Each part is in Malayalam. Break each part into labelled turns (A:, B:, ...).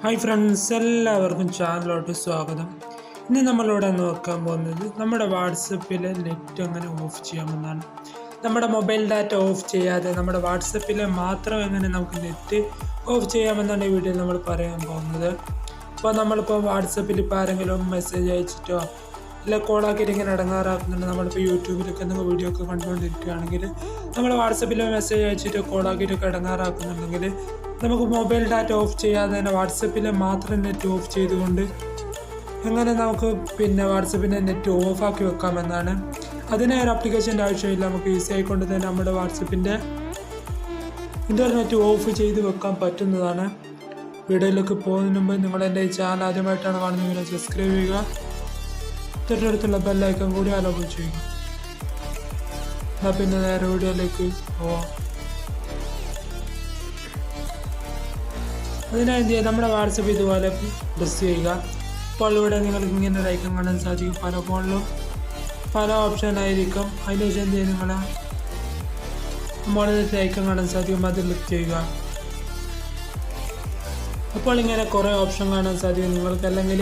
A: ഹായ് ഫ്രണ്ട്സ് എല്ലാവർക്കും ചാനലിലോട്ട് സ്വാഗതം. ഇന്ന് നമ്മളിവിടെ നോക്കാൻ പോകുന്നത് നമ്മുടെ വാട്സപ്പിലെ നെറ്റ് എങ്ങനെ ഓഫ് ചെയ്യാമെന്നാണ്. നമ്മുടെ മൊബൈൽ ഡാറ്റ ഓഫ് ചെയ്യാതെ നമ്മുടെ വാട്സപ്പിലെ മാത്രം എങ്ങനെ നമുക്ക് നെറ്റ് ഓഫ് ചെയ്യാമെന്നാണ് ഈ വീഡിയോയിൽ നമ്മൾ പറയാൻ പോകുന്നത്. അപ്പോൾ നമ്മളിപ്പോൾ വാട്സപ്പിൽ ഇപ്പോൾ ആരെങ്കിലും മെസ്സേജ് അയച്ചിട്ടോ ഇല്ല കോളാക്കിയിട്ട് ഇങ്ങനെ ഇടങ്ങാറാക്കുന്നുണ്ട്. നമ്മളിപ്പോൾ യൂട്യൂബിലൊക്കെ എന്തെങ്കിലും വീഡിയോ ഒക്കെ കണ്ടുകൊണ്ടിരിക്കുകയാണെങ്കിൽ നമ്മൾ വാട്സപ്പിൽ മെസ്സേജ് അയച്ചിട്ട് കോളാക്കിയിട്ടൊക്കെ ഇടങ്ങാറാക്കുന്നുണ്ടെങ്കിൽ നമുക്ക് മൊബൈൽ ഡാറ്റ ഓഫ് ചെയ്യാതെ തന്നെ വാട്സപ്പിൽ മാത്രം നെറ്റ് ഓഫ് ചെയ്തുകൊണ്ട് അങ്ങനെ നമുക്ക് പിന്നെ വാട്സപ്പിന്റെ നെറ്റ് ഓഫാക്കി വെക്കാമെന്നാണ് അതിന് ഒരു അപ്ലിക്കേഷന്റെ ആവശ്യമില്ല. നമുക്ക് ഈസി ആയിക്കൊണ്ട് തന്നെ നമ്മുടെ വാട്സപ്പിന്റെ ഇന്റർനെറ്റ് ഓഫ് ചെയ്ത് വെക്കാൻ പറ്റുന്നതാണ്. വീഡിയോയിലേക്ക് പോകുന്നതിന് മുമ്പ് നിങ്ങളെന്റെ ചാനൽ ആദ്യമായിട്ടാണ് കാണുന്നതെങ്കിൽ സബ്സ്ക്രൈബ് ചെയ്യുക. തൊട്ടടുത്തുള്ള ബെല്ലൈക്കം കൂടി ആലോചിച്ചു എന്നാൽ പിന്നെ നേരെ വീഡിയോയിലേക്ക് പോവാം. അതിനായി എന്ത് ചെയ്യുക നമ്മുടെ വാട്സപ്പ് ഇതുപോലെ പ്രസ് ചെയ്യുക. അപ്പോൾ ഇവിടെ നിങ്ങൾക്ക് ഇങ്ങനെ ഒരു ഐക്കൺ കാണാൻ സാധിക്കും. പല ഫോണിലും പല ഓപ്ഷൻ ആയിരിക്കും. അതിന് ശേഷം എന്ത് ചെയ്യുക നിങ്ങളുടെ മോളിൽ ഐക്കൺ കാണാൻ സാധിക്കും. അത് ക്ലിക്ക് ചെയ്യുക. അപ്പോൾ ഇങ്ങനെ കുറേ ഓപ്ഷൻ കാണാൻ സാധിക്കും. നിങ്ങൾക്ക് അല്ലെങ്കിൽ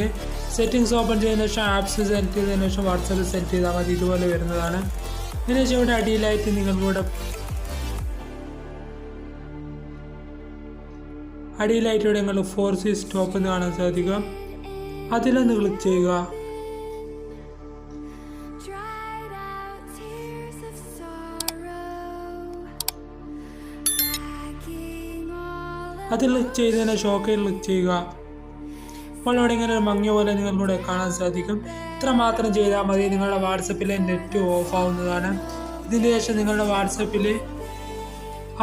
A: സെറ്റിങ്സ് ഓപ്പൺ ചെയ്യുന്ന ശേഷം ആപ്സ് സെലക്ട് ചെയ്തതിന് ശേഷം വാട്സപ്പ് സെറ്റ് ചെയ്താൽ മതി. ഇതുപോലെ വരുന്നതാണ്. ഇതിനുശേഷം ഇവിടെ അടിയിലായിട്ട് നിങ്ങൾക്കിവിടെ അടിയിലായിട്ട് ഇവിടെ നിങ്ങൾ ഫോർ സി സ്റ്റോപ്പ് എന്ന് കാണാൻ സാധിക്കും. അതിലൊന്ന് ക്ലിക്ക് ചെയ്യുക. അത് ക്ലിക്ക് ചെയ്തതിന് ഷോക്കയിൽ ക്ലിക്ക് ചെയ്യുക. അപ്പോൾ ഇവിടെ ഇങ്ങനെ ഒരു മങ്ങിയ പോലെ നിങ്ങൾക്കിവിടെ കാണാൻ സാധിക്കും. ഇത്ര മാത്രം ചെയ്താൽ മതി. നിങ്ങളുടെ വാട്സപ്പിലെ നെറ്റ് ഓഫ് ആവുന്നതാണ്. ഇതിന് ശേഷം നിങ്ങളുടെ വാട്സപ്പിൽ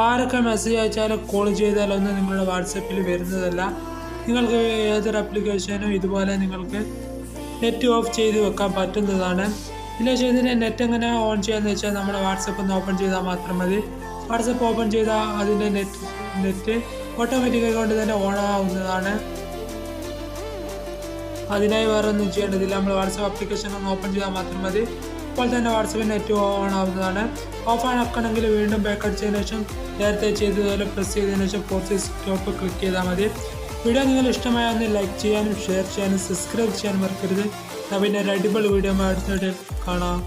A: ആരൊക്കെ മെസ്സേജ് അയച്ചാലും കോൾ ചെയ്താലൊന്നും നിങ്ങളുടെ വാട്സപ്പിൽ വരുന്നതല്ല. നിങ്ങൾക്ക് ഏതൊരു അപ്ലിക്കേഷനും ഇതുപോലെ നിങ്ങൾക്ക് നെറ്റ് ഓഫ് ചെയ്ത് വെക്കാൻ പറ്റുന്നതാണ്. ഇല്ല ഇതിന് നെറ്റ് എങ്ങനെ ഓൺ ചെയ്യാമെന്ന് വെച്ചാൽ നമ്മുടെ വാട്സപ്പ് ഒന്ന് ഓപ്പൺ ചെയ്താൽ മാത്രം മതി. വാട്സപ്പ് ഓപ്പൺ ചെയ്താൽ അതിന്റെ നെറ്റ് നെറ്റ് ഓട്ടോമാറ്റിക്കായി കൊണ്ട് തന്നെ ഓൺ ആവുന്നതാണ് അതിനായി വേറെ ഒന്നും ചെയ്യേണ്ടതില്ല. നമ്മൾ വാട്സപ്പ് ആപ്ലിക്കേഷൻ ഒന്ന് ഓപ്പൺ ചെയ്താൽ മാത്രം മതി. അപ്പോൾ തന്നെ വാട്സപ്പ് നെറ്റ് ഓൺ ആവുന്നതാണ് ഓഫ് ആൻ ആക്കണമെങ്കിൽ വീണ്ടും ബാക്ക് അടിച്ചതിന് ശേഷം നേരത്തെ ചെയ്തതുപോലെ പ്രസ് ചെയ്തതിന് ശേഷം ഫോർത്ത് സ്റ്റോപ്പ് ക്ലിക്ക് ചെയ്താൽ മതി. വീഡിയോ നിങ്ങൾ ഇഷ്ടമായ ഒന്ന് ലൈക്ക് ചെയ്യാനും ഷെയർ ചെയ്യാനും സബ്സ്ക്രൈബ് ചെയ്യാനും മറക്കരുത്. പിന്നെ ഒരു അടിപൊളി വീഡിയോ അടുത്തിട്ട് കാണാം.